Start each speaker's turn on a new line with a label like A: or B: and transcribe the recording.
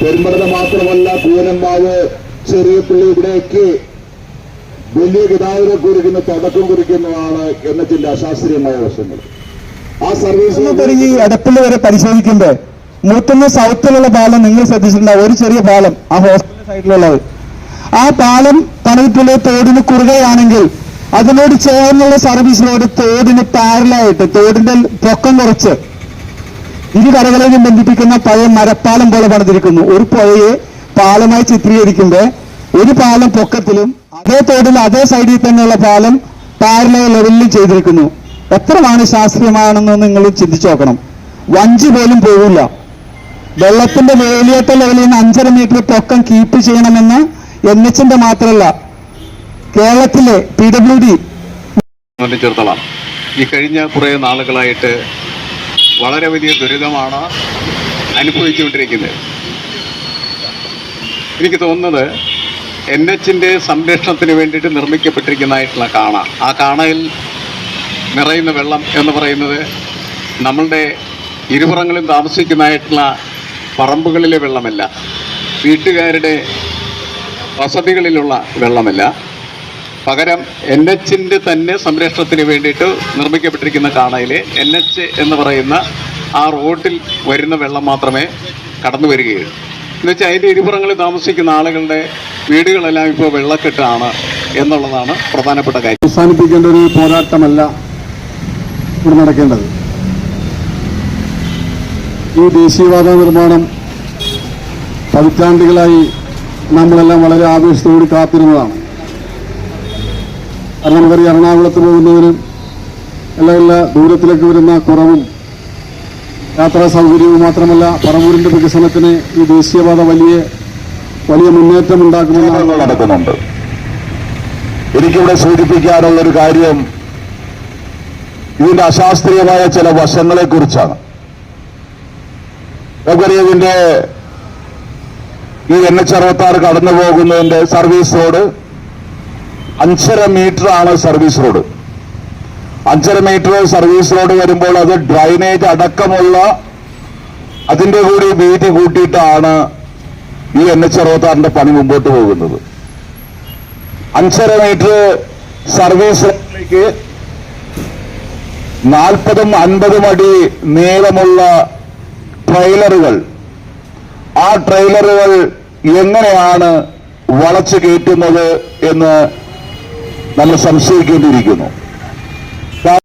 A: പെരുമ്പടന മാത്രമല്ല കൂനമ്പാവ് ചെറിയ പുള്ളി ഇവിടേക്ക് വലിയ ഗതാഗത കുറിക്കുന്ന തുടക്കം കുറിക്കുന്നതാണ് എന്നതിന്റെ അശാസ്ത്രീയമായ വശങ്ങൾ. ആ സർവീസ്
B: തുടങ്ങി എടപ്പള്ളി വരെ പരിശോധിക്കുമ്പോൾ മൂത്തുന്ന സൗത്തിലുള്ള പാലം നിങ്ങൾ ശ്രദ്ധിച്ചിട്ടുണ്ടാവും ഒരു ചെറിയ പാലം ആ ഹോസ്പിറ്റൽ സൈഡിലുള്ളത്. ആ പാലം പണിതിട്ടുള്ള തോടിന് കുറുകയാണെങ്കിൽ അതിനോട് ചേർന്നുള്ള സർവീസ് റോഡ് തോടിന് പാരലായിട്ട് തോടിന്റെ പൊക്കം കുറച്ച് ഇരു കരകളെയും ബന്ധിപ്പിക്കുന്ന പഴയ മരപ്പാലം പോലെ പണിതിരിക്കുന്നു. ഒരു പുഴയെ പാലമായി ചിത്രീകരിക്കുമ്പോൾ ഒരു പാലം പൊക്കത്തിലും അതേ തോടിൽ അതേ സൈഡിൽ തന്നെയുള്ള പാലം പാരല ലെവലിലും ചെയ്തിരിക്കുന്നു. എത്രമാണ് ശാസ്ത്രീയമാണെന്ന് നിങ്ങൾ ചിന്തിച്ചു നോക്കണം. വഞ്ചി പോലും പോകില്ല വെള്ളത്തിന്റെ വേലിയേറ്റ ലെവലിൽ നിന്ന് അഞ്ചര മീറ്റർ പൊക്കം കീപ്പ് ചെയ്യണമെന്ന് എൻ എച്ചിന്റെ മാത്രമല്ല കേരളത്തിലെ പി ഡബ്ല്യു ഡി
C: ഈ കഴിഞ്ഞ കുറേ നാളുകളായിട്ട് വളരെ വലിയ ദുരിതമാണ് അനുഭവിച്ചുകൊണ്ടിരിക്കുന്നത്. എനിക്ക് തോന്നുന്നത് എൻ എച്ചിന്റെ സംരക്ഷണത്തിന് വേണ്ടിയിട്ട് നിർമ്മിക്കപ്പെട്ടിരിക്കുന്നതായിട്ടുള്ള കാണ. ആ കാണയിൽ നിറയുന്ന വെള്ളം എന്ന് പറയുന്നത് നമ്മളുടെ ഇരുപുറങ്ങളിൽ താമസിക്കുന്നതായിട്ടുള്ള പറമ്പുകളിലെ വെള്ളമല്ല. വീട്ടുകാരുടെ വസതികളിലുള്ള വെള്ളമല്ല. പകരം എൻ എച്ചിന്റെ തന്നെ സംരക്ഷണത്തിന് വേണ്ടിയിട്ട് നിർമ്മിക്കപ്പെട്ടിരിക്കുന്ന കാണയിൽ എൻ എച്ച് എന്ന് പറയുന്ന ആ റോഡിൽ വരുന്ന വെള്ളം മാത്രമേ കടന്നു വരികയുള്ളൂ. എന്ന് വെച്ചാൽ അതിന്റെ ഇരുപുറങ്ങളിൽ താമസിക്കുന്ന ആളുകളുടെ വീടുകളെല്ലാം ഇപ്പോൾ വെള്ളക്കെട്ടാണ് എന്നുള്ളതാണ് പ്രധാനപ്പെട്ട കാര്യം.
D: അവസാനിപ്പിക്കേണ്ട ഒരു പോരാട്ടമല്ല ഇവിടെ നടക്കേണ്ടത്. ഈ ദേശീയവാദ നിർമ്മാണം പതിറ്റാണ്ടുകളായി നമ്മളെല്ലാം വളരെ ആവേശത്തോട് കാത്തിരുന്നതാണ്. കാരണം നമുക്കറിയാം എറണാകുളത്ത് പോകുന്നവരും എല്ലാ എല്ലാ ദൂരത്തിലേക്ക് വരുന്ന കുറവും യാത്രാ സൗകര്യവും മാത്രമല്ല പറവൂരിന്റെ വികസനത്തിന് ഈ ദേശീയപാത വലിയ വലിയ മുന്നേറ്റം
A: ഉണ്ടാക്കുന്ന നടക്കുന്നുണ്ട്. എനിക്കിവിടെ സൂചിപ്പിക്കാനുള്ള ഒരു കാര്യം ഇതിന്റെ അശാസ്ത്രീയമായ ചില വശങ്ങളെ കുറിച്ചാണ് ഇതിന്റെ ഈ എൻ എച്ച് അറുപത്തി ആറ് കടന്നു പോകുന്നതിന്റെ സർവീസ് റോഡ് അഞ്ചര മീറ്റർ ആണ് സർവീസ് റോഡ് അഞ്ചര മീറ്റർ സർവീസ് റോഡ് വരുമ്പോൾ അത് ഡ്രൈനേജ് അടക്കമുള്ള അതിന്റെ കൂടി വീതി കൂട്ടിയിട്ടാണ് ഈ എൻ എച്ച് അറുപത്താറിന്റെ പണി മുമ്പോട്ട് പോകുന്നത്. അഞ്ചര മീറ്റർ സർവീസ് റോഡിലേക്ക് നാൽപ്പതും അൻപതും അടി നീളമുള്ള ട്രെയിലറുകൾ ആ ട്രെയിലറുകൾ എങ്ങനെയാണ് വളച്ചു കയറ്റുന്നത് എന്ന് നമ്മൾ സംശയിക്കേണ്ടിയിരിക്കുന്നു.